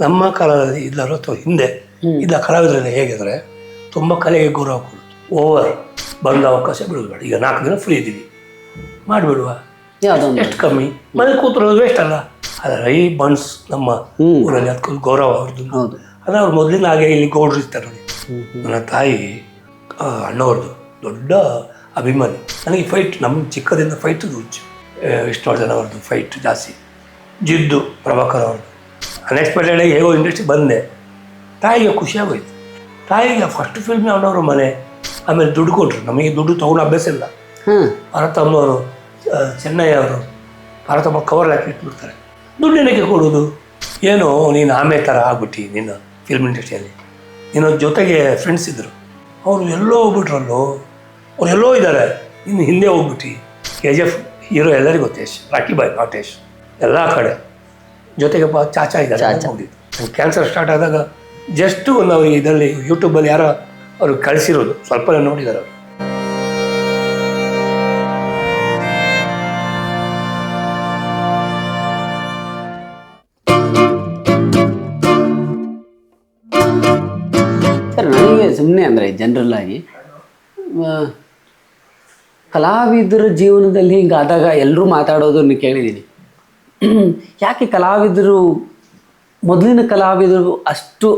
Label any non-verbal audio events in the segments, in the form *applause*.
ನಮ್ಮ ಕಾಲದಲ್ಲಿ ಇದ್ದರು ಅಥವಾ ಹಿಂದೆ ಇದ್ದ ಕಲಾವಿದರಲ್ಲಿ ಹೇಗಿದ್ರೆ ತುಂಬ ಕಲೆಗೆ ಗೌರವ ಕೊಡುತ್ತೆ ಓವರ್ ಬಂದ ಅವಕಾಶ ಬಿಡಬೇಡ ಬೇಡ ಈಗ ನಾಲ್ಕು ದಿನ ಫ್ರೀ ಇದ್ದೀವಿ. ಮಾಡಿಬಿಡುವ. ಎಷ್ಟು ಕಮ್ಮಿ? ಮನೆ ಕೂತಿರೋದು ವೇಸ್ಟ್ ಅಲ್ಲ. ಆದರೆ ಈ ಬನ್ಸ್ ನಮ್ಮ ಊರಲ್ಲಿ ಅದಕ್ಕೊಂದು ಗೌರವ ಅವ್ರದ್ದು. ಹೌದು. ಅದು ಅವ್ರು ಮೊದಲಿನ ಹಾಗೆ ಇಲ್ಲಿ ಗೌಡ್ರು ಇರ್ತಾರೆ ನೋಡಿ. ನನ್ನ ತಾಯಿ ಅಣ್ಣವ್ರದ್ದು ದೊಡ್ಡ ಅಭಿಮಾನಿ. ನನಗೆ ಫೈಟ್ ನಮ್ಮ ಚಿಕ್ಕದಿಂದ ಫೈಟ್ ಹುಚ್ಚು ಆ, ಜನ ಅವ್ರದ್ದು ಫೈಟ್ ಜಾಸ್ತಿ. ಜಿದ್ದು ಪ್ರಭಾಕರ್ ಅವ್ರದ್ದು. ಅನ್ಎಕ್ಸ್ಪೆಕ್ಟೆಡ್ ಆಗಿ ಹೇಗೋ ಇಂಡಸ್ಟ್ರಿ ಬಂದೆ. ತಾಯಿಗೆ ಖುಷಿಯಾಗೋಯ್ತು ತಾಯಿಗೆ ಫಸ್ಟ್ ಫಿಲ್ಮ್ ಅವನವರು ಮನೆ ಆಮೇಲೆ ದುಡ್ಡು ಕೊಟ್ಟರು ನಮಗೆ ದುಡ್ಡು ತೊಗೊಂಡು ಅಭ್ಯಾಸ ಇಲ್ಲ. ಹಾಂ ಭಾರತಮ್ಮವರು ಚೆನ್ನೈ ಅವರು ಭಾರತಮ್ಮ ಕವರ್ ಹಾಕಿ ಇಟ್ಬಿಡ್ತಾರೆ. ದುಡ್ಡು ಏನಕ್ಕೆ ಕೊಡೋದು? ಏನೋ ನೀನು ಆಮೆ ಥರ ಆಗ್ಬಿಟ್ಟು ನಿನ್ನ ಫಿಲ್ಮ್ ಇಂಡಸ್ಟ್ರಿಯಲ್ಲಿ ನಿನ್ನ ಜೊತೆಗೆ ಫ್ರೆಂಡ್ಸ್ ಇದ್ದರು ಅವರು ಎಲ್ಲೋ ಹೋಗ್ಬಿಟ್ರಲ್ಲೋ ಅವ್ರು ಎಲ್ಲೋ ಇದ್ದಾರೆ ಇನ್ನು ಹಿಂದೆ ಹೋಗ್ಬಿಟ್ಟು. ಕೆ ಜಿ ಎಫ್ ಹೀರೋ ಎಲ್ಲರಿಗೂ ಗೊತ್ತೇಶ್ ರಾಕಿ ಬಾಯ್ ನಾಟೇಶ್ ಎಲ್ಲ ಕಡೆ. ಜೊತೆಗೆ ಚಾಚ ಚಾಚಾ. ಇದ್ದಾರೆ ಹೋಗಿದ್ದು ಕ್ಯಾನ್ಸರ್ ಸ್ಟಾರ್ಟ್ ಆದಾಗ ಜಸ್ಟ್ ಒಂದು ಅವ್ರಿಗೆ ಇದರಲ್ಲಿ ಯೂಟ್ಯೂಬಲ್ಲಿ ಯಾರೋ ಅವರು ಕಳಿಸಿರೋದು ಸ್ವಲ್ಪ ನೋಡಿದ್ದಾರೆ ಅವರು. ಸರ್ ನನಗೆ ಸುಮ್ಮನೆ ಅಂದರೆ ಜನರಲ್ ಆಗಿ ಕಲಾವಿದರ ಜೀವನದಲ್ಲಿ ಹಿಂಗಾದಾಗ ಎಲ್ಲರೂ ಮಾತಾಡೋದನ್ನು ಕೇಳಿದ್ದೀನಿ *clears throat* ಯಾಕೆ ಕಲಾವಿದರು ಮೊದಲಿನ ಕಲಾವಿದರು ಅಷ್ಟು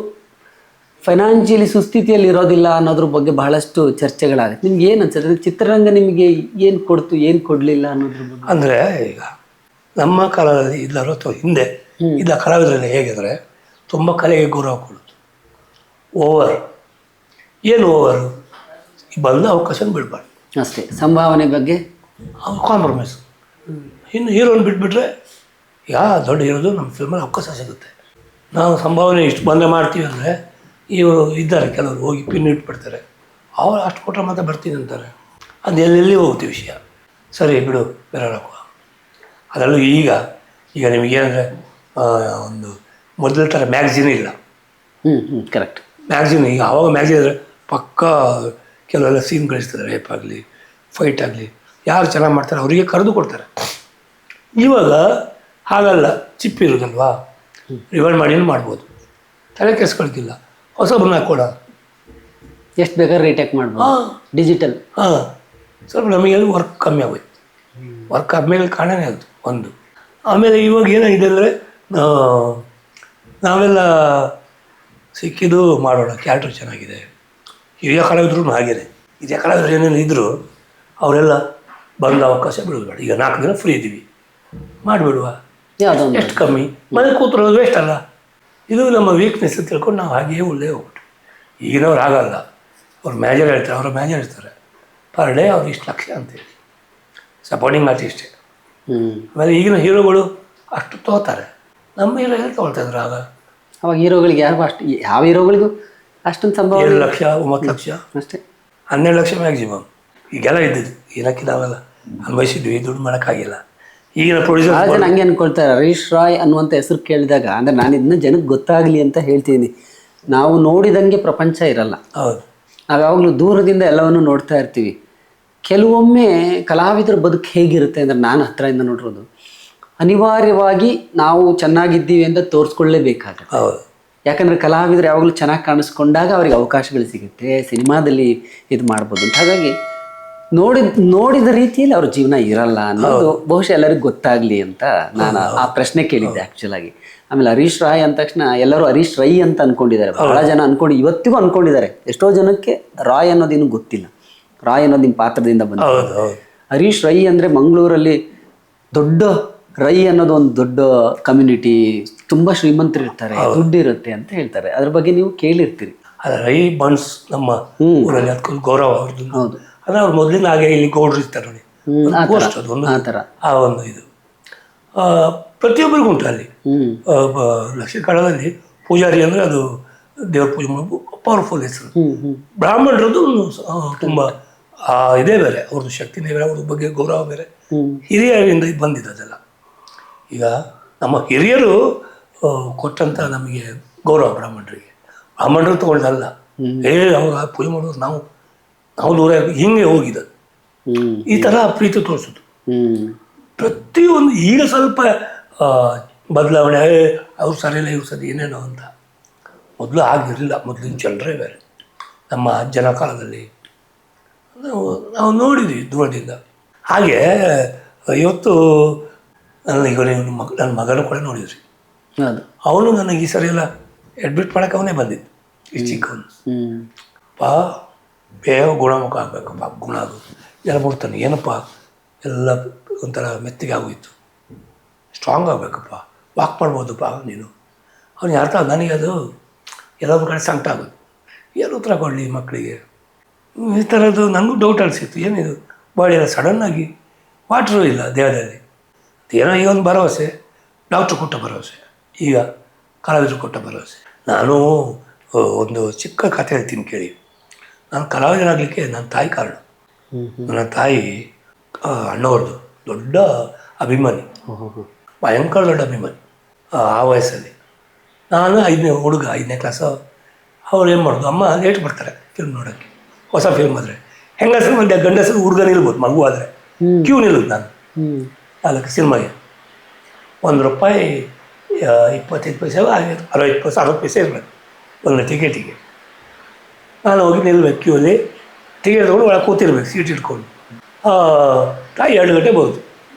ಫೈನಾನ್ಷಿಯಲಿ ಸುಸ್ಥಿತಿಯಲ್ಲಿ ಇರೋದಿಲ್ಲ ಅನ್ನೋದ್ರ ಬಗ್ಗೆ ಬಹಳಷ್ಟು ಚರ್ಚೆಗಳಾಗುತ್ತೆ. ನಿಮ್ಗೆ ಏನು ಅನ್ಸುತ್ತೆ? ಚಿತ್ರರಂಗ ನಿಮಗೆ ಏನು ಕೊಡ್ತು ಏನು ಕೊಡಲಿಲ್ಲ ಅನ್ನೋದ್ರ ಬಗ್ಗೆ? ಅಂದರೆ ಈಗ ನಮ್ಮ ಕಾಲದಲ್ಲಿ ಇದ್ದಾರೋ ಅಥವಾ ಹಿಂದೆ ಇದ್ದ ಕಲಾವಿದರಲ್ಲಿ ಹೇಗಿದ್ರೆ ತುಂಬ ಕಲೆಗೆ ಗೌರವ ಕೊಡೋದು. ಓವರ್ ಏನು ಓವರು ಬಂದ ಅವಕಾಶ ಬಿಡಬಾರ್ದು. ಅಷ್ಟೇ. ಸಂಭಾವನೆ ಬಗ್ಗೆ? ಅವ್ರು ಕಾಂಪ್ರಮೈಸ್ ಇನ್ನು ಹೀರೋನ್ ಬಿಟ್ಬಿಟ್ರೆ ಯಾ ದೊಡ್ಡ ಇರೋದು ನಮ್ಮ ಫಿಲ್ಮಲ್ಲಿ ಅವಕಾಶ ಸಿಗುತ್ತೆ. ನಾವು ಸಂಭಾವನೆ ಇಷ್ಟು ಬಂದೆ ಮಾಡ್ತೀವಿ ಅಂದರೆ ಇವರು ಇದ್ದಾರೆ ಕೆಲವರು ಹೋಗಿ ಪಿನ್ ಇಟ್ಬಿಡ್ತಾರೆ ಅವ್ರು ಅಷ್ಟು ಕೊಟ್ಟರೆ ಮಾತ್ರ ಬರ್ತೀನಿ ಅಂತಾರೆ. ಅದು ಎಲ್ಲೆಲ್ಲಿ ಹೋಗುತ್ತೆ ವಿಷಯ? ಸರಿ ಬಿಡು ಬೇರೆ ಹಾಕುವ ಅದರಲ್ಲೂ ಈಗ ಈಗ ನಿಮಗೇನಂದರೆ ಒಂದು ಮೊದಲ ಥರ ಮ್ಯಾಗ್ಝಿನ್ ಇಲ್ಲ. ಹ್ಞೂ ಹ್ಞೂ ಕರೆಕ್ಟ್ ಮ್ಯಾಗ್ಝಿನ್ ಈಗ ಆವಾಗ ಮ್ಯಾಗ್ಝಿನ್ ಅಂದರೆ ಪಕ್ಕ ಕೆಲವೆಲ್ಲ ಸೀನ್ ಕಳಿಸ್ತಾರೆ ರೇಪ್ ಆಗಲಿ ಫೈಟ್ ಆಗಲಿ. ಯಾರು ಚೆನ್ನಾಗಿ ಮಾಡ್ತಾರೆ ಅವರಿಗೆ ಕರೆದು ಕೊಡ್ತಾರೆ. ಇವಾಗ ಹಾಗಲ್ಲ ಚಿಪ್ ಇರೋದಲ್ವಾ? ರಿವೈಂಡ್ ಮಾಡಿನೂ ಮಾಡ್ಬೋದು? ತಲೆ ಕೆಸ್ಕೊಳ್ತಿಲ್ಲ. ಹೊಸಬ್ರನ್ನ ಕೊಡ. ಎಷ್ಟು ಬೇಕಾದ್ರೆ ರೀಟೇಕ್ ಮಾಡ್ಬೋದು. ಹಾಂ. ಡಿಜಿಟಲ್ ಹಾಂ. ಸ್ವಲ್ಪ ನಮಗೆಲ್ಲ ವರ್ಕ್ ಕಮ್ಮಿ ಆಗೋಯ್ತು. ವರ್ಕ್ ಆದಮೇಲೆ ಕಾರಣನೇ ಅದು ಒಂದು. ಆಮೇಲೆ ಇವಾಗ ಏನಾಗಿದೆ ಅಂದರೆ ನಾವೆಲ್ಲ ಸಿಕ್ಕಿದ್ದು ಮಾಡೋಣ ಕ್ಯಾರೆಕ್ಟರ್ ಚೆನ್ನಾಗಿದೆ. ಹಿರಿಯ ಕಲಾವಿದ್ರು ಹಾಗೇನೆ. ಹಿರಿಯ ಕಲಾವಿದ್ರು ಏನೇನು ಇದ್ದರು ಅವರೆಲ್ಲ ಬಂದ ಅವಕಾಶ ಬಿಡೋದು ಬೇಡ ಈಗ ನಾಲ್ಕು ದಿನ ಫ್ರೀ ಇದ್ದೀವಿ. ಮಾಡಿಬಿಡುವ. ಯಾವುದೊಂದು ಎಷ್ಟು ಕಮ್ಮಿ? ಮನೆ ಕೂತಿರೋದು ವೇಸ್ಟ್ ಅಲ್ಲ. ಇದು ನಮ್ಮ ವೀಕ್ನೆಸ್ ತಿಳ್ಕೊಂಡು ನಾವು ಹಾಗೆಯೇ ಒಳ್ಳೆ ಹೋಗ್ಬಿಟ್ಟು ಈಗಿನವ್ರು ಆಗಲ್ಲ ಅವ್ರು ಮ್ಯಾನೇಜರ್ ಹೇಳ್ತಾರೆ ಅವ್ರ ಮ್ಯಾನೇಜರ್ ಹೇಳ್ತಾರೆ ಪರ್ ಡೇ ಅವ್ರು ಇಷ್ಟು ಲಕ್ಷ ಅಂತೇಳಿ ಸಪೋರ್ಟಿಂಗ್ ಆರ್ಟಿಸ್ಟೇ ಆಮೇಲೆ ಈಗಿನ ಹೀರೋಗಳು ಅಷ್ಟು ತಗೋತಾರೆ. ನಮ್ಮ ಹೀರೋ ಎಲ್ಲಿ ತೊಗೊಳ್ತಾ ಇದ್ರು ಆಗ? ಅವಾಗ ಹೀರೋಗಳಿಗೆ ಯಾರು ಅಷ್ಟು ಯಾವ ಹೀರೋಗಳಿಗೂ ಅಷ್ಟೊಂದು ಸಂಭವ ಏಳು ಲಕ್ಷ ಒಂಬತ್ತು ಲಕ್ಷ? ಅಷ್ಟೇ. ಹನ್ನೆರಡು ಲಕ್ಷ ಮ್ಯಾಕ್ಸಿಮಮ್ ಈಗೆಲ್ಲ ಇದ್ದಿದ್ದು. ಏನಕ್ಕೆ ನಾವೆಲ್ಲ ಅನ್ಭವಿಸಿದ್ವಿ ದುಡ್ಡು ಮಾಡೋಕ್ಕಾಗಿಲ್ಲ. ಈಗಿನ ಭಾಳ ಪ್ರೊಡ್ಯೂಸರ್ ಜನ ಹಂಗೆ ಅನ್ಕೊಳ್ತಾರೆ ಹರೀಶ್ ರಾಯ್ ಅನ್ನುವಂಥ ಹೆಸರು ಕೇಳಿದಾಗ ಅಂದರೆ ನಾನು ಇದನ್ನ ಜನಕ್ಕೆ ಗೊತ್ತಾಗಲಿ ಅಂತ ಹೇಳ್ತೀನಿ. ನಾವು ನೋಡಿದಂಗೆ ಪ್ರಪಂಚ ಇರಲ್ಲ. ಹೌದು. ನಾವು ಯಾವಾಗಲೂ ದೂರದಿಂದ ಎಲ್ಲವನ್ನು ನೋಡ್ತಾ ಇರ್ತೀವಿ. ಕೆಲವೊಮ್ಮೆ ಕಲಾವಿದರ ಬದುಕು ಹೇಗಿರುತ್ತೆ ಅಂದರೆ ನಾನು ಹತ್ತಿರದಿಂದ ನೋಡಿರೋದು ಅನಿವಾರ್ಯವಾಗಿ ನಾವು ಚೆನ್ನಾಗಿದ್ದೀವಿ ಅಂತ ತೋರಿಸ್ಕೊಳ್ಳೇಬೇಕಾಗುತ್ತೆ. ಹೌದು. ಯಾಕಂದರೆ ಕಲಾವಿದರು ಯಾವಾಗಲೂ ಚೆನ್ನಾಗಿ ಕಾಣಿಸ್ಕೊಂಡಾಗ ಅವ್ರಿಗೆ ಅವಕಾಶಗಳು ಸಿಗುತ್ತೆ. ಸಿನಿಮಾದಲ್ಲಿ ಇದು ಮಾಡ್ಬೋದು ಅಂತ. ಹಾಗಾಗಿ ನೋಡಿದ ನೋಡಿದ ರೀತಿಯಲ್ಲಿ ಅವ್ರ ಜೀವನ ಇರಲ್ಲ ಅನ್ನೋದು ಬಹುಶಃ ಎಲ್ಲರಿಗೂ ಗೊತ್ತಾಗ್ಲಿ ಅಂತ ನಾನು ಆ ಪ್ರಶ್ನೆ ಕೇಳಿದ್ದೆ ಆಕ್ಚುಲ್ ಆಗಿ. ಆಮೇಲೆ ಹರೀಶ್ ರಾಯ್ ಅಂದ ತಕ್ಷಣ ಎಲ್ಲರೂ ಹರೀಶ್ ರೈ ಅಂತ ಅನ್ಕೊಂಡಿದ್ದಾರೆ. ಬಹಳ ಜನ ಅನ್ಕೊಂಡು ಇವತ್ತಿಗೂ ಅನ್ಕೊಂಡಿದ್ದಾರೆ. ಎಷ್ಟೋ ಜನಕ್ಕೆ ರಾಯ್ ಅನ್ನೋದೇನು ಗೊತ್ತಿಲ್ಲ. ರಾಯ್ ಅನ್ನೋದು ನಿಮ್ಮ ಪಾತ್ರದಿಂದ ಬಂದ ಹರೀಶ್ ರೈ ಅಂದ್ರೆ ಮಂಗಳೂರಲ್ಲಿ ದೊಡ್ಡ ರೈ ಅನ್ನೋದು ಒಂದು ದೊಡ್ಡ ಕಮ್ಯುನಿಟಿ ತುಂಬಾ ಶ್ರೀಮಂತರು ಇರ್ತಾರೆ ದುಡ್ಡು ಇರುತ್ತೆ ಅಂತ ಹೇಳ್ತಾರೆ. ಅದ್ರ ಬಗ್ಗೆ ನೀವು ಕೇಳಿರ್ತೀರಿ. ರೈ ಬನ್ಸ್ ನಮ್ಮ ಊರಲ್ಲಿ ಅದಕ್ಕೊಂದು ಗೌರವ ಅವ್ರದ್ದು. ಹೌದು. ಅಂದರೆ ಅವ್ರು ಮೊದಲಿನ ಹಾಗೆ ಇಲ್ಲಿ ಗೌಡ್ರು ಇರ್ತಾರೆ ನೋಡಿ. ಥರ ಅದು ಒಂದು ಆ ಒಂದು ಇದು. ಆ, ಪ್ರತಿಯೊಬ್ಬರಿಗೂ ಉಂಟು ಅಲ್ಲಿ. ಲಕ್ಷ್ಮೀ ದಕ್ಷಿಣ ಪೂಜಾರಿ ಅಂದ್ರೆ ಅದು ದೇವ್ರ ಪೂಜೆ ಮಾಡೋದು ಪವರ್ಫುಲ್ ಹೆಸರು. ಹ್ಮ್ ಹ್ಮ್. ಬ್ರಾಹ್ಮಣರದ್ದು ಆ, ತುಂಬಾ ಆ, ಇದೇ ಬೇರೆ ಅವ್ರದ್ದು ಶಕ್ತಿನೇ ಬೇರೆ ಅವ್ರ ಬಗ್ಗೆ ಗೌರವ ಬೇರೆ. ಹಿರಿಯರಿಂದ ಬಂದಿದೆ ಅದೆಲ್ಲ. ಈಗ ನಮ್ಮ ಹಿರಿಯರು ಕೊಟ್ಟಂತ ಕೊಟ್ಟಂಥ ನಮಗೆ ಗೌರವ ಬ್ರಾಹ್ಮಣರಿಗೆ. ಬ್ರಾಹ್ಮಣರು ತೊಗೊಂಡಲ್ಲ. ಏ ಅವ್ರ ಪೂಜೆ ಮಾಡೋದು ನಾವು ನಾವು ದೂರ ಹಿಂಗೆ ಹೋಗಿದ್ದು ಈ ಥರ ಪ್ರೀತಿ ತೋರಿಸೋದು. ಪ್ರತಿಯೊಂದು ಈಗ ಸ್ವಲ್ಪ ಬದಲಾವಣೆ ಅವ್ರು ಸರಿಯಿಲ್ಲ ಇವ್ರು ಸರಿ ಏನೇನೋ ಅಂತ. ಮೊದಲು ಆಗಿರಲಿಲ್ಲ ಮೊದಲಿನ ಜನರೇ ಬೇರೆ. ನಮ್ಮ ಅಜ್ಜನ ಕಾಲದಲ್ಲಿ ನಾವು ನಾವು ನೋಡಿದ್ವಿ ದೂರದಿಂದ. ಹಾಗೆ ಇವತ್ತು ನನ್ನ ಈಗ ನೀವು ಮಗ ನನ್ನ ಮಗನೂ ಕೂಡ ನೋಡಿದ್ರಿ. ಅವನು ನನಗೆ ಈ ಸರಿ ಎಲ್ಲ ಅಡ್ಮಿಟ್ ಮಾಡೋಕೆ ಅವನೇ ಬಂದಿದ್ದು ಈ ಚಿಕ್ಕವನು. ಪಾ ಬೇಗ ಗುಣಮುಖ ಆಗಬೇಕಪ್ಪ ಗುಣ ಅದು. ಎಲ್ಲ ಬಿಡ್ತಾನೆ ಏನಪ್ಪ, ಎಲ್ಲ ಒಂಥರ ಮೆತ್ತಿಗೆ ಆಗೋಯ್ತು. ಸ್ಟ್ರಾಂಗ್ ಆಗಬೇಕಪ್ಪ. ವಾಕ್ ಮಾಡ್ಬೋದಪ್ಪ ನೀನು. ಅವ್ನಿಗೆ ಅರ್ಥ ನನಗೆ ಅದು ಎಲ್ಲದ್ರ ಕಡೆ ಸಂಕಟ ಆಗೋದು. ಏನು ಉತ್ತರ ಕೊಡಲಿ ಮಕ್ಕಳಿಗೆ. ಈ ಥರದ್ದು ನನಗೂ ಡೌಟ್ ಅನಿಸಿತ್ತು. ಏನಿದು? ಬಾಡಿ ಎಲ್ಲ ಸಡನ್ನಾಗಿ ವಾಟ್ರೂ ಇಲ್ಲ ದೇಹದಲ್ಲಿ. ಏನೋ ಈಗ ಒಂದು ಭರವಸೆ. ಡಾಕ್ಟ್ರು ಕೊಟ್ಟ ಭರವಸೆ. ಈಗ ಕಲಾವಿದರು ಕೊಟ್ಟ ಭರವಸೆ. ನಾನು ಒಂದು ಚಿಕ್ಕ ಕಥೆ ಹೇಳ್ತೀನಿ ಕೇಳಿ. ನಾನು ಕಲಾವಿದನಾಗಲಿಕ್ಕೆ ನನ್ನ ತಾಯಿ ಕಾರಣ. ನನ್ನ ತಾಯಿ ಅಣ್ಣವ್ರದ್ದು ದೊಡ್ಡ ಅಭಿಮಾನಿ. ಭಯಂಕರ ದೊಡ್ಡ ಅಭಿಮಾನಿ ಆ ವಯಸ್ಸಲ್ಲಿ. ನಾನು ಐದನೇ ಹುಡುಗ ಐದನೇ ಕ್ಲಾಸು ಅವ್ರು ಏನು ಮಾಡೋದು? ಅಮ್ಮ ಲೇಟ್ ಬರ್ತಾರೆ ಫಿಲ್ಮ್ ನೋಡೋಕ್ಕೆ. ಹೊಸ ಫಿಲ್ಮ್ ಆದರೆ. ಹೆಂಗಸರು ಮಧ್ಯ ಗಂಡಸರು ಹುಡುಗ ನಿಲ್ಬೋದು ಮಗು ಆದರೆ. ಕ್ಯೂ ನಿಲ್ಲೋದು ನಾನು. ನಾಲ್ಕು ಸಿನಿಮಾಗೆ ಒಂದು ರೂಪಾಯಿ ಇಪ್ಪತ್ತೈದು ಪೈಸೆ ಅರವತ್ತು ಪೈಸೆ ಅರವತ್ತು ಪೈಸೆ ಇರಬೇಕು. ಒಂದು ಟಿಕೆಟಿಗೆ ನಾನು ಹೋಗಿ ನಿಲ್ಬೇಕು ಕ್ಯೂಲಿ ಟಿಕೆಟ್ ತೊಗೊಂಡು ಒಳಗೆ ಕೂತಿರ್ಬೇಕು ಸೀಟ್ ಇಟ್ಕೊಂಡು. ತಾಯಿ ಎರಡು ಗಂಟೆ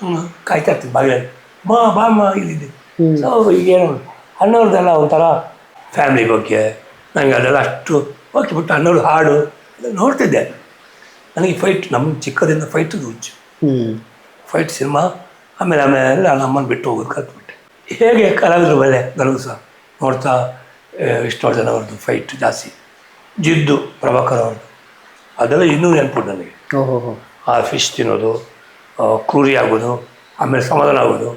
ನಾನು ಕಾಯ್ತಾ ಇರ್ತೀನಿ ಬಾಗಿಲಲ್ಲಿ. ಬಾ ಬಾ ಮಾ ಇಲ್ಲಿದ್ದೆ. ಸೊ ಈಗೇನು ಅಣ್ಣವ್ರದ್ದೆಲ್ಲ ಒಂಥರ ಫ್ಯಾಮಿಲಿ ಬಗ್ಗೆ ನನಗೆ ಅದೆಲ್ಲ ಅಷ್ಟು ಓಕೆ ಬಿಟ್ಟು ಅಣ್ಣವ್ರ ಹಾಡು ಎಲ್ಲ ನೋಡ್ತಿದ್ದೆ. ನನಗೆ ಫೈಟ್ ನಮ್ಮ ಚಿಕ್ಕದಿಂದ ಫೈಟ್ ಹುಚ್ಚು. ಫೈಟ್ ಸಿನಿಮಾ ಆಮೇಲೆ ಆಮೇಲೆ ನಮ್ಮನ್ನು ಅಮ್ಮನ ಬಿಟ್ಟು ಹೋಗೋದು ಕಲ್ತ್ಬಿಟ್ಟೆ ಹೇಗೆ ಕಲಾವಿದ್ರ ಬೆಲೆ ನನಗೂ ಸಹ ನೋಡ್ತಾ ಇಷ್ಟೋ ಜನ ಅವ್ರದ್ದು ಫೈಟ್ ಜಾಸ್ತಿ. ಜಿದ್ದು ಪ್ರಭಾಕರ್ ಅದೆಲ್ಲ ಇನ್ನೂ ನೆನಪು ನನಗೆ. ಆ ಫಿಶ್ ತಿನ್ನೋದು ಕ್ರೂರಿ ಆಗೋದು ಆಮೇಲೆ ಸಮಾಧಾನ ಆಗೋದು.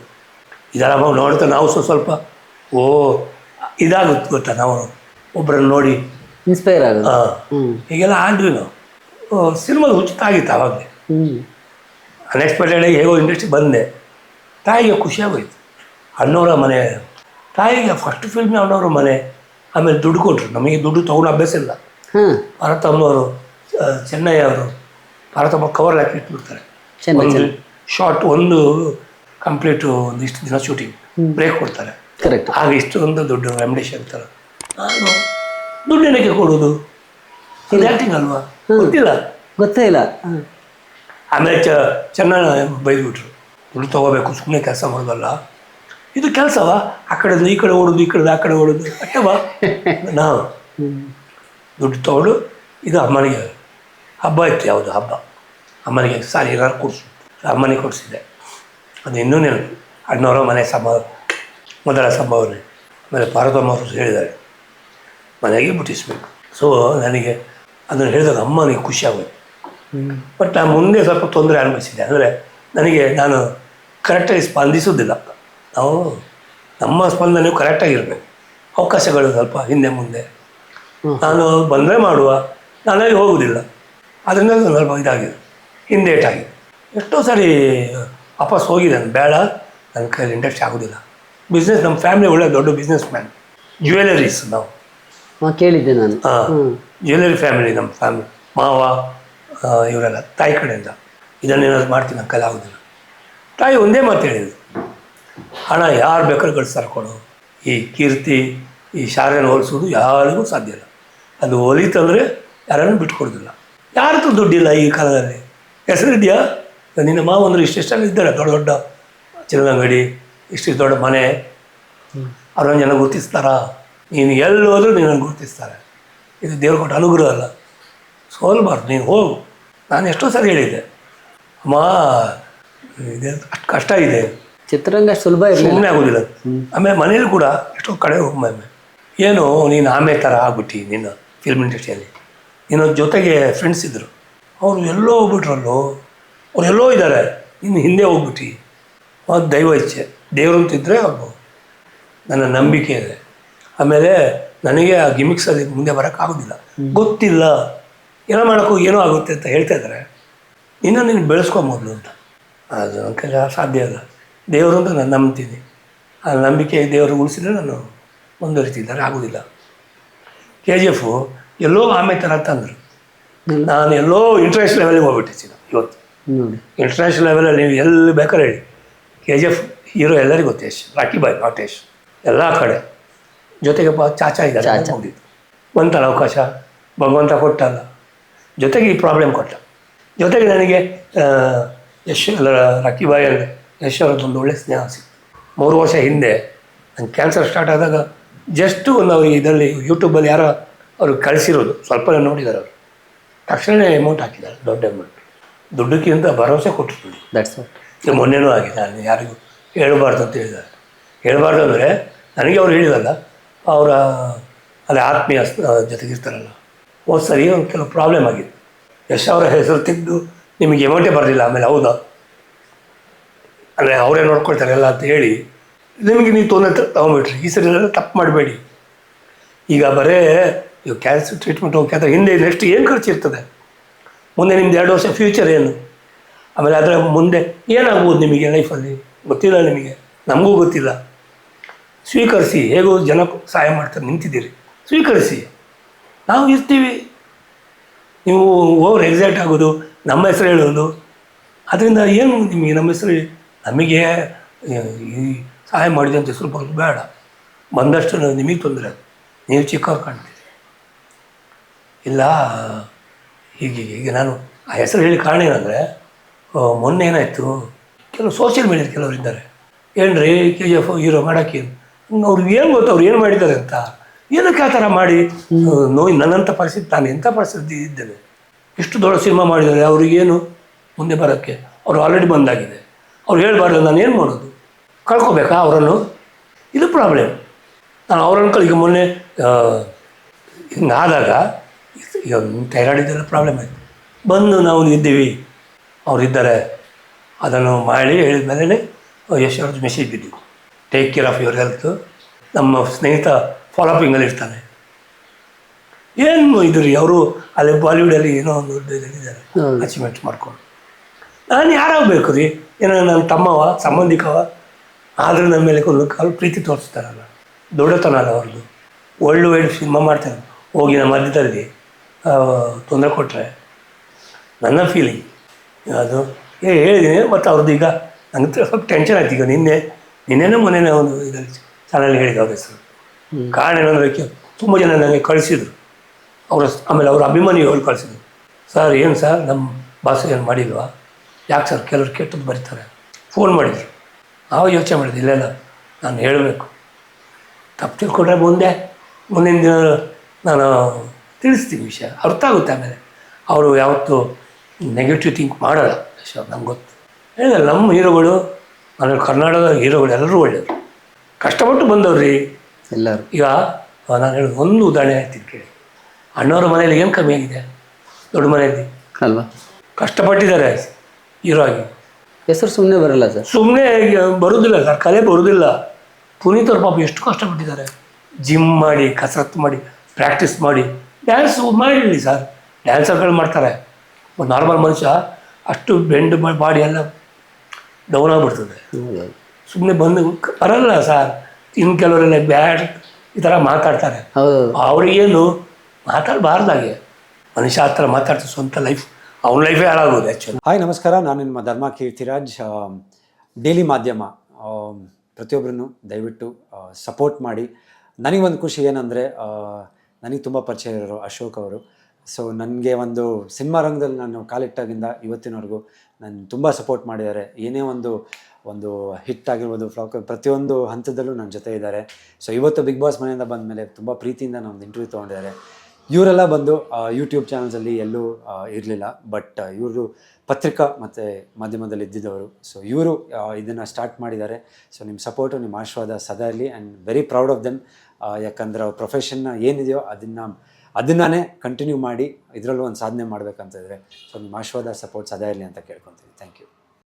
ಇದೆಲ್ಲ ಅಭಾವ ನೋಡ್ತಾ ನಾವು ಸ್ವಲ್ಪ ಸ್ವಲ್ಪ ಓ ಇದಾಗುತ್ತೆ ಗೊತ್ತಾ ನಾವು. ಒಬ್ಬರನ್ನು ನೋಡಿ. ಇನ್ಸ್ಪೈರ್ ಆಗೋದು ಹಾಂ ಹೀಗೆಲ್ಲ ಆದ್ವಿ ನಾವು. ಸಿನಿಮಾದ ಉಚಿತ ಆಗಿತ್ತು ಆವಾಗಲೇ. ಹ್ಞೂ ಅನ್ಎಕ್ಸ್ಪೆಕ್ಟೆಡ್ ಆಗಿ ಹೇಗೋ ಇಂಡಸ್ಟ್ರಿ ಬಂದೆ. ತಾಯಿಗೆ ಖುಷಿಯಾಗೋಯ್ತು ಅಣ್ಣವರ ಮನೆ ತಾಯಿಗೆ ಫಸ್ಟ್ ಫಿಲ್ಮ್ ಅಣ್ಣವ್ರ ಮನೆ. ಆಮೇಲೆ ದುಡ್ಡು ಕೊಟ್ಟರು ನಮಗೆ ದುಡ್ಡು ತೊಗೊಂಡು ಅಭ್ಯಾಸ ಇಲ್ಲ. ಭರತಮ್ಮವರು ಚೆನ್ನೈ ಅವರು ಭಾರತಮ್ಮ ಕವರ್ ಹಾಕಿ ಇಟ್ಬಿಡ್ತಾರೆ. ಒಂದು ಶಾರ್ಟ್ ಒಂದು ಕಂಪ್ಲೀಟು ಒಂದು ಇಷ್ಟು ದಿನ ಶೂಟಿಂಗ್ ಬ್ರೇಕ್ ಕೊಡ್ತಾರೆ. ಕರೆಕ್ಟ್ ಆಗ ಇಷ್ಟೊಂದು ದುಡ್ಡು ರೆಮಿಡೇಶ್ ಅಂತಾರೆ. ನಾನು ದುಡ್ಡು ಏನಕ್ಕೆ ಕೊಡೋದು ಇದು ಆ್ಯಕ್ಟಿಂಗ್ ಅಲ್ವಾ? ಗೊತ್ತಿಲ್ಲ. ಗೊತ್ತೇ ಇಲ್ಲ. ಆಮೇಲೆ ಚೆನ್ನಾಗಿ ಬೈದ್ಬಿಟ್ರು. ದುಡ್ಡು ತೊಗೋಬೇಕು ಸುಮ್ಮನೆ ಕೆಲಸ ಮಾಡೋದಲ್ಲ. ಇದು ಕೆಲಸವ? ಆ ಕಡೆ ಈ ಕಡೆ ಓಡೋದು ಈ ಕಡೆ ಆ ಕಡೆ ಓಡೋದು. ಅಟ್ಟವಾ? ನಾವು ಹ್ಮ್ ದುಡ್ಡು ತಗೊಂಡು ಇದು ಅಮ್ಮನಿಗೆ. ಹಬ್ಬ ಇತ್ತು ಯಾವುದು ಹಬ್ಬ? ಅಮ್ಮನಿಗೆ ಸಾರಿ ಏನಾದ್ರು ಕೊಡಿಸು. ಅಮ್ಮನಿಗೆ ಕೊಡಿಸಿದ್ದೆ. ಅದು ಇನ್ನೂ ನೆನಪು. ಅಣ್ಣವರ ಮನೆ ಸಂಭವ ಮೊದಲ ಸಂಭಾವನೆ. ಆಮೇಲೆ ಪಾರ್ವತಮ್ಮ ಅವರು ಹೇಳಿದ್ದಾರೆ. ಮನೆಗೆ ಮುಟ್ಟಿಸ್ಬೇಕು ಸೊ ನನಗೆ ಅದನ್ನು ಹೇಳಿದಾಗ ಅಮ್ಮನಿಗೆ ಖುಷಿಯಾಗೋಯ್ತು ಬಟ್ ನಾನು ಮುಂದೆ ಸ್ವಲ್ಪ ತೊಂದರೆ ಅನುಭವಿಸಿದ್ದೆ. ಅಂದರೆ ನನಗೆ ನಾನು ಕರೆಕ್ಟಾಗಿ ಸ್ಪಂದಿಸೋದಿಲ್ಲ ನಾವು ನಮ್ಮ ಸ್ಪಂದನೆ ಕರೆಕ್ಟಾಗಿರಬೇಕು ಅವಕಾಶಗಳು ಸ್ವಲ್ಪ ಹಿಂದೆ ಮುಂದೆ. ನಾನು ಬಂದರೆ ಮಾಡುವ. ನಾನಾಗಿ ಹೋಗುವುದಿಲ್ಲ. ಅದರಿಂದ ಸ್ವಲ್ಪ ಇದಾಗಿದೆ. ಹಿಂದೇಟಾಗಿದೆ ಎಷ್ಟೋ ಸಾರಿ ವಾಪಸ್ ಹೋಗಿದ್ದಾನೆ ಬೇಡ. ನನ್ನ ಕೈಯಲ್ಲಿ ಇಂಡಸ್ಟ್ರಿ ಆಗೋದಿಲ್ಲ ಬಿಸ್ನೆಸ್ ನಮ್ಮ ಫ್ಯಾಮಿಲಿ ಒಳ್ಳೆ ದೊಡ್ಡ ಬಿಸ್ನೆಸ್ ಮ್ಯಾನ್ ಜ್ಯುವೆಲರೀಸ್ ನಾವು. ಹಾಂ ಕೇಳಿದ್ದೆ ನಾನು. ಹಾಂ. ಜ್ಯುವೆಲರಿ ಫ್ಯಾಮಿಲಿ ನಮ್ಮ ಫ್ಯಾಮಿಲಿ ಮಾವ ಇವರೆಲ್ಲ ತಾಯಿ ಕಡೆಯಿಂದ. ಇದನ್ನೇನಾದ್ರು ಮಾಡ್ತೀನಿ ನನ್ನ ಕೈಲಿ ಆಗೋದಿಲ್ಲ ತಾಯಿ ಒಂದೇ ಮಾತು ಹೇಳಿದ್ರು ಹಣ ಯಾರು ಬೇಕಾದ್ರೂ ಗಳಿಸ್ತಾರೆ ಕೊಡು. ಈ ಕೀರ್ತಿ, ಈ ಶಾಲೆಯನ್ನು ಹೋಲಿಸೋದು ಯಾರಿಗೂ ಸಾಧ್ಯ ಇಲ್ಲ. ಅದು ಹೋಲಿತಂದರೆ ಯಾರನ್ನು ಬಿಟ್ಕೊಡೋದಿಲ್ಲ. ಯಾರಿಗೂ ದುಡ್ಡಿಲ್ಲ ಈ ಕಾಲದಲ್ಲಿ? ಹೆಸರಿದೆಯಾ? ನಿನ್ನ ಮಾವ ಅಂದರೆ ಇಷ್ಟೆಷ್ಟೆಲ್ಲ ಇದ್ದಾರೆ ದೊಡ್ಡ ದೊಡ್ಡ ಚಿನ್ನದ ಅಂಗಡಿ ಇಷ್ಟಿಷ್ಟು ದೊಡ್ಡ ಮನೆ. ಅವ್ರನ್ನ ಜನ ಗುರುತಿಸ್ತಾರಾ? ನೀನು ಎಲ್ಲಿ ಹೋದರೂ ನಿನ್ನನ್ನು ಗುರುತಿಸ್ತಾರೆ. ಇದು ದೇವ್ರ ಕೊಟ್ಟ ಅನುಗ್ರಹ ಅಲ್ಲ. ಸೋಲ್ಬಾರ್ದು, ನೀನು ಹೋಗು. ನಾನು ಎಷ್ಟೋ ಸರಿ ಹೇಳಿದ್ದೆ. ಅಮ್ಮ, ಇದೆ ಅಷ್ಟು ಕಷ್ಟ ಇದೆ. ಚಿತ್ರರಂಗ ಸುಲಭ ಇರಲಿಲ್ಲ. ಸುಮ್ಮನೆ ಆಗೋದಿಲ್ಲ. ಆಮೇಲೆ ಮನೇಲಿ ಕೂಡ ಎಷ್ಟೋ ಕಡೆ ಒಮ್ಮೆ ಏನು ನೀನು ಆಮೇಲೆ ಥರ ಆಗ್ಬಿಟ್ಟು ನಿನ್ನ ಫಿಲ್ಮ್ ಇಂಡಸ್ಟ್ರಿಯಲ್ಲಿ ನಿನ್ನ ಜೊತೆಗೆ ಫ್ರೆಂಡ್ಸ್ ಇದ್ದರು ಅವರು ಎಲ್ಲೋ ಹೋಗ್ಬಿಟ್ರಲ್ಲೋ ಅವ್ರು ಎಲ್ಲೋ ಇದ್ದಾರೆ ಇನ್ನು ಹಿಂದೆ ಹೋಗ್ಬಿಟ್ಟು. ಅದು ದೈವ ಇಚ್ಛೆ. ದೇವರು ಅಂತಿದ್ರೆ ಅವರು. ನನ್ನ ನಂಬಿಕೆ ಇದೆ. ಆಮೇಲೆ ನನಗೆ ಆ ಗಿಮಿಕ್ಸ್ ಅಲ್ಲಿ ಮುಂದೆ ಬರೋಕ್ಕಾಗೋದಿಲ್ಲ ಗೊತ್ತಿಲ್ಲ. ಏನೋ ಮಾಡೋಕ್ಕೂ ಏನೋ ಆಗುತ್ತೆ ಅಂತ ಹೇಳ್ತಾ ಇದ್ದಾರೆ ಇನ್ನೂ ನೀನು ಬೆಳೆಸ್ಕೊ ಮೊದಲು ಅಂತ. ಅದು ನನ್ನ ಕೈಲಿ ಸಾಧ್ಯ ಇಲ್ಲ ದೇವರು ಅಂತ ನಾನು ನಂಬ್ತೀನಿ ಆ ನಂಬಿಕೆ ದೇವರು ಉಳಿಸಿದ್ರೆ ನಾನು ಮುಂದುವರಿತಿದ್ದಾರೆ ಆಗೋದಿಲ್ಲ ಕೆ ಜಿ ಎಫು ಎಲ್ಲೋ ಆಮೆ ಥರ ತಂದರು. ನಾನು ಎಲ್ಲೋ ಇಂಟರ್ನ್ಯಾಷನಲ್ ಲೆವೆಲಿಗೆ ಹೋಗ್ಬಿಟ್ಟಿದ್ದೀನಿ ಇವತ್ತು. ಇಂಟರ್ನ್ಯಾಷನಲ್ ಲೆವೆಲಲ್ಲಿ ನೀವು ಎಲ್ಲಿ ಬೇಕಾದ್ರೆ ಹೇಳಿ. ಕೆ ಜಿ ಎಫ್ ಹೀರೋ ಎಲ್ಲರಿಗೂ ಗೊತ್ತು Yash Rocky boy not Yash ಎಲ್ಲ ಕಡೆ. ಜೊತೆಗೆ ಬ ಚಾಚಾ ಇದ್ದಾರೆ. ಮುಗೀತು ಬಂತಲ್ಲ ಅವಕಾಶ? ಭಗವಂತ ಕೊಟ್ಟಲ್ಲ. ಜೊತೆಗೆ ಈ ಪ್ರಾಬ್ಲಮ್ ಕೊಟ್ಟ. ಜೊತೆಗೆ ನನಗೆ ಯಶ್ ಅಲ್ಲ ರಾಕಿ ಬಾಯ್ ಅಂದರೆ ಯಶ್ ಅವರದ್ದೊಂದು ಒಳ್ಳೆ ಸ್ನೇಹ ಸಿಕ್ತು. ಮೂರು ವರ್ಷ ಹಿಂದೆ ನಂಗೆ ಕ್ಯಾನ್ಸರ್ ಸ್ಟಾರ್ಟ್ ಆದಾಗ ಜಸ್ಟು ಒಂದು ಅವ್ರಿಗೆ ಇದರಲ್ಲಿ ಯೂಟ್ಯೂಬಲ್ಲಿ ಯಾರೋ ಅವರು ಕಳಿಸಿರೋದು. ಸ್ವಲ್ಪ ನೋಡಿದ್ದಾರೆ ಅವರು. ತಕ್ಷಣವೇ ಅಮೌಂಟ್ ಹಾಕಿದ್ದಾರೆ ದೊಡ್ಡ ಅಮೌಂಟ್ ದುಡ್ಡಕ್ಕಿಂತ ಭರವಸೆ ಕೊಟ್ಟಿರ್ತೀನಿ ದಟ್ಸ್ ಈಗ ಮೊನ್ನೆನೂ ಆಗಿದೆ ನಾನು ಯಾರಿಗೂ ಹೇಳಬಾರ್ದು ಅಂತ ಹೇಳಿದ್ದಾರೆ. ಹೇಳಬಾರ್ದು ಅಂದರೆ ನನಗೆ ಅವ್ರು ಹೇಳಿದಲ್ಲ ಅವರ ಅಲ್ಲಿ ಆತ್ಮೀಯ ಜೊತೆಗಿರ್ತಾರಲ್ಲ. ಹೋದ ಸರಿ ಒಂದು ಕೆಲವು ಪ್ರಾಬ್ಲಮ್ ಆಗಿದೆ ಯಶ್ ಅವರ ಹೆಸರು ತೆಗೆದು ನಿಮಗೆ ಎಮೌಂಟೇ ಬರಲಿಲ್ಲ. ಆಮೇಲೆ ಹೌದಾ? ಅಂದರೆ ಅವರೇ ನೋಡ್ಕೊಳ್ತಾರೆ ಎಲ್ಲ ಅಂತ ಹೇಳಿ, ನಿಮಗೆ ನೀವು ತೊಂದರೆ ತೊಗೊಂಬಿಟ್ರಿ. ಈ ಸರಿ ತಪ್ಪು ಮಾಡಬೇಡಿ. ಈಗ ಬರೇ ಈಗ ಕ್ಯಾನ್ಸರ್ ಟ್ರೀಟ್ಮೆಂಟ್ ಹೋಗ್ತಾರೆ ಹಿಂದೆ ನೆಕ್ಸ್ಟ್ ಏನು ಖರ್ಚಿರ್ತದೆ ಮುಂದೆ ನಿಮ್ದು ಎರಡು ವರ್ಷ ಫ್ಯೂಚರ್ ಏನು? ಆಮೇಲೆ ಅದರ ಮುಂದೆ ಏನಾಗ್ಬೋದು ನಿಮಗೆ ಲೈಫಲ್ಲಿ ಗೊತ್ತಿಲ್ಲ ನಿಮಗೆ. ನಮಗೂ ಗೊತ್ತಿಲ್ಲ. ಸ್ವೀಕರಿಸಿ, ಹೇಗೋ ಜನ ಸಹಾಯ ಮಾಡ್ತಾರೆ, ನಿಂತಿದ್ದೀರಿ. ಸ್ವೀಕರಿಸಿ. ನಾವು ಇರ್ತೀವಿ. ನೀವು ಓವರ್ ಎಕ್ಸೈಟ್ ಆಗೋದು, ನಮ್ಮ ಹೆಸರು ಹೇಳೋದು. ಅದರಿಂದ ಏನು ನಿಮಗೆ ನಮ್ಮ ಹೆಸರು ನಮಗೆ ಈ ಸಹಾಯ ಮಾಡಿದೆ ಅಂತ ಹೆಸರು ಬರೋದು ಬೇಡ. ಬಂದಷ್ಟು ನಿಮಗೆ ತೊಂದರೆ ನೀವು ಚಿಕ್ಕವ್ರು ಕಾಣ್ತೀರಿ. ಇಲ್ಲ ಹೀಗೆ ಈಗ ನಾನು ಆ ಹೆಸರು ಹೇಳಿ ಕಾರಣ ಏನಂದರೆ ಮೊನ್ನೆ ಏನಾಯಿತು ಕೆಲವು ಸೋಷಿಯಲ್ ಮೀಡಿಯಾದ ಕೆಲವರು ಇದ್ದಾರೆ. ಏನ್ರಿ ಕೆ ಜಿ ಎಫ್ ಹೀರೋ ಮಾಡೋಕ್ಕೆ? ಅವ್ರಿಗೆ ಏನು ಗೊತ್ತು ಅವ್ರು ಏನು ಮಾಡಿದ್ದಾರೆ ಅಂತ? ಏನಕ್ಕೆ ಆ ಥರ ಮಾಡಿ? ನೋಯ್ ನನ್ನಂಥ ಪರಿಸ್ಥಿತಿ ನಾನು ಎಂಥ ಪರಿಸ್ಥಿತಿ ಇದ್ದೇನೆ? ಇಷ್ಟು ದೊಡ್ಡ ಸಿನಿಮಾ ಮಾಡಿದ್ದಾರೆ ಅವ್ರಿಗೇನು ಮುಂದೆ ಬರೋಕ್ಕೆ? ಅವರು ಆಲ್ರೆಡಿ ಬಂದಾಗಿದೆ. ಅವ್ರು ಹೇಳಬಾರ್ದು ನಾನು ಏನು ಮಾಡೋದು? ಕಳ್ಕೊಬೇಕಾ ಅವರನ್ನು? ಇದು ಪ್ರಾಬ್ಲಮ್ ನಾನು ಅವರನ್ನು ಕಳಿಕ ಮೊನ್ನೆ ಹಿಂಗಾದಾಗ ಈಗ ಥೈರಾಯ್ಡ್ ಇದೆಲ್ಲ ಪ್ರಾಬ್ಲಮ್ ಆಯಿತು. ಬಂದು ನಾವು ಇದ್ದೀವಿ ಅವರಿದ್ದಾರೆ ಅದನ್ನು ಮಾಡಿ ಹೇಳಿದ ಮೇಲೆ ಯಶ್ ಅವ್ರದ್ದು ಮೆಸೇಜ್ ಬಿದ್ದಿದ್ದು take care of your health ನಮ್ಮ ಸ್ನೇಹಿತ ಫಾಲೋಪಿಂಗಲ್ಲಿ ಇರ್ತಾನೆ. ಏನು ಇದ್ರಿ ಅವರು ಅಲ್ಲಿ ಬಾಲಿವುಡಲ್ಲಿ ಏನೋ ಒಂದು ಇದ್ದಾರೆ ಅಚೀವ್ಮೆಂಟ್ ಮಾಡ್ಕೊಂಡು. ನಾನು ಯಾರಾಗಬೇಕು ರೀ? ಏನೋ ನನ್ನ ತಮ್ಮವ ಸಂಬಂಧಿಕವ ಆದರೂ ನನ್ನ ಮೇಲೆ ಒಂದು ಕಾಲು ಪ್ರೀತಿ ತೋರಿಸ್ತಾರಲ್ಲ ದೊಡ್ಡತನ ಅಲ್ಲ ಅವ್ರದ್ದು. ಒಳ್ಳೆ ಒಳ್ಳೆ ಸಿನಿಮಾ ಮಾಡ್ತಾರೆ. ಹೋಗಿ ನಮ್ಮ ಮಧ್ಯದಲ್ಲಿ ತೊಂದರೆ ಕೊಟ್ಟರೆ ನನ್ನ ಫೀಲಿಂಗ್ ಅದು ಏ ಹೇಳಿದ್ದೀನಿ ಮತ್ತು ಅವ್ರದ್ದು ಈಗ ನನಗೆ ಸ್ವಲ್ಪ ಟೆನ್ಷನ್ ಆಯ್ತು. ಈಗ ನಿನ್ನೆ ನಿನ್ನೆನೇ ಮೊನ್ನೆನೇ ಒಂದು ಇದರಲ್ಲಿ ಚಾನಲ್ ಹೇಳಿದ ಅವ್ರ ಹೆಸರು. ಕಾರಣ ಏನಂದ್ರೆ ತುಂಬ ಜನ ನನಗೆ ಕಳಿಸಿದ್ರು. ಅವರ ಆಮೇಲೆ ಅವ್ರ ಅಭಿಮಾನಿಗಳು ಕಳಿಸಿದ್ರು. ಸರ್ ಏನು ಸರ್? ನಮ್ಮ ಭಾಷೆ ಏನು ಮಾಡಿಲ್ವಾ? ಯಾಕೆ ಸರ್ ಕೆಲವರು ಕೆಟ್ಟದ್ದು ಬರೀತಾರೆ? ಫೋನ್ ಮಾಡಿದ್ರು. ನಾವು ಯೋಚನೆ ಮಾಡಿದ್ವಿ ಇಲ್ಲ ಇಲ್ಲ ನಾನು ಹೇಳಬೇಕು. ತಪ್ಪು ತಿಳ್ಕೊಂಡ್ರೆ ಮುಂದೆ ಮುಂದಿನ ದಿನ ನಾನು ತಿಳಿಸ್ತೀನಿ ವಿಷಯ. ಅರ್ಥ ಆಗುತ್ತೆ ಆಮೇಲೆ. ಅವರು ಯಾವತ್ತೂ ನೆಗೆಟಿವ್ ಥಿಂಕ್ ಮಾಡಲ್ಲ. ಯಶವಂತ್ ನಂಗೆ ಗೊತ್ತು. ಹೇಳಿದ್ರೆ ನಮ್ಮ ಹೀರೋಗಳು ಆಮೇಲೆ ಕರ್ನಾಟಕದ ಹೀರೋಗಳು ಎಲ್ಲರೂ ಒಳ್ಳೆಯವರು. ಕಷ್ಟಪಟ್ಟು ಬಂದವ್ರಿ. ಎಲ್ಲರೂ. ಈಗ ನಾನು ಹೇಳೋದು ಒಂದು ಉದಾಹರಣೆ ಹೇಳ್ತೀನಿ ಕೇಳಿ. ಅಣ್ಣವ್ರ ಮನೇಲಿ ಏನು ಕಮ್ಮಿ ಆಗಿದೆ? ದೊಡ್ಡ ಮನೆಯಲ್ಲಿ. ಅಲ್ವಾ? ಕಷ್ಟಪಟ್ಟಿದ್ದಾರೆ. ಹೀರೋ ಆಗಿ ಹೆಸರು ಸುಮ್ಮನೆ ಬರಲ್ಲ ಸರ್. ಸುಮ್ಮನೆ ಬರೋದಿಲ್ಲ ಸರ್ ಕಲೆ ಬರೋದಿಲ್ಲ. ಪುನೀತ್ ಅವ್ರ ಪಾಪ ಎಷ್ಟು ಕಷ್ಟಪಟ್ಟಿದ್ದಾರೆ. ಜಿಮ್ ಮಾಡಿ ಕಸರತ್ತು ಮಾಡಿ ಪ್ರಾಕ್ಟೀಸ್ ಮಾಡಿ ಡ್ಯಾನ್ಸ್ ಮಾಡಿರಲಿ ಸರ್. ಡ್ಯಾನ್ಸರ್ಗಳು ಮಾಡ್ತಾರೆ. ಒಂದು ನಾರ್ಮಲ್ ಮನುಷ್ಯ ಅಷ್ಟು ಬೆಂಡ್ ಬಾಡಿ ಎಲ್ಲ ಡೌನ್ ಆಗಿಬಿಡ್ತದೆ. ಸುಮ್ಮನೆ ಬಂದು ಬರಲ್ಲ ಸರ್. ಇನ್ನು ಕೆಲವರೆಲ್ಲ ಬ್ಯಾಡ್ ಈ ಥರ ಮಾತಾಡ್ತಾರೆ. ಹೌದು. ಅವ್ರಿಗೇನು ಮಾತಾಡಬಾರ್ದಾಗೆ ಮನುಷ್ಯ ಆ ಥರ ಮಾತಾಡ್ತಾರೆ ಸ್ವಂತ ಲೈಫ್ ಅವ್ನ ಲೈಫೇ ಹಾಳಾಗೋದು ಆ್ಯಕ್ಚುಲಿ ಹಾಯ್ ನಮಸ್ಕಾರ. ನಾನು ನಿಮ್ಮ ಧರ್ಮ ಕೀರ್ತಿರಾಜ್. ಡೈಲಿ ಮಾಧ್ಯಮ ಪ್ರತಿಯೊಬ್ಬರನ್ನು ದಯವಿಟ್ಟು ಸಪೋರ್ಟ್ ಮಾಡಿ. ನನಗೊಂದು ಖುಷಿ ಏನಂದರೆ ನನಗೆ ತುಂಬ ಪರಿಚಯ ಇರೋರು ಅಶೋಕ್ ಅವರು. ಸೊ ನನಗೆ ಒಂದು ಸಿನಿಮಾ ರಂಗದಲ್ಲಿ ನಾನು ಕಾಲಿಟ್ಟಾಗಿಂದ ಇವತ್ತಿನವರೆಗೂ ನಾನು ತುಂಬ ಸಪೋರ್ಟ್ ಮಾಡಿದ್ದಾರೆ. ಏನೇ ಒಂದು ಒಂದು ಹಿಟ್ ಆಗಿರ್ಬೋದು ಫ್ಲಾಕ್ ಪ್ರತಿಯೊಂದು ಹಂತದಲ್ಲೂ ನನ್ನ ಜೊತೆ ಇದ್ದಾರೆ. ಸೊ ಇವತ್ತು ಬಿಗ್ ಬಾಸ್ ಮನೆಯಿಂದ ಬಂದ ಮೇಲೆ ತುಂಬ ಪ್ರೀತಿಯಿಂದ ನಾನು ಒಂದು ಇಂಟರ್ವ್ಯೂ ತೊಗೊಂಡಿದ್ದಾರೆ. ಇವರೆಲ್ಲ ಬಂದು ಯೂಟ್ಯೂಬ್ ಚಾನಲ್ಸಲ್ಲಿ ಎಲ್ಲೂ ಇರಲಿಲ್ಲ. ಬಟ್ ಇವರು ಪತ್ರಿಕಾ ಮತ್ತು ಮಾಧ್ಯಮದಲ್ಲಿ ಇದ್ದಿದ್ದವರು. ಸೊ ಇವರು ಇದನ್ನು ಸ್ಟಾರ್ಟ್ ಮಾಡಿದ್ದಾರೆ. ಸೊ ನಿಮ್ಮ ಸಪೋರ್ಟು ನಿಮ್ಮ ಆಶೀರ್ವಾದ ಸದಾ ಇರಲಿ and very proud of them ಯಾಕಂದ್ರೆ ಅವ್ರ ಪ್ರೊಫೆಷನ್ನ ಏನಿದೆಯೋ ಅದನ್ನು ಅದನ್ನೇ ಕಂಟಿನ್ಯೂ ಮಾಡಿ ಇದರಲ್ಲೂ ಒಂದು ಸಾಧನೆ ಮಾಡಬೇಕಂತಿದ್ರೆ ಸೊ ನಿಮ್ಮ ಆಶೀರ್ವಾದ ಸಪೋರ್ಟ್ ಸದಾ ಇರಲಿ ಅಂತ ಕೇಳ್ಕೊತೀನಿ ಥ್ಯಾಂಕ್ ಯು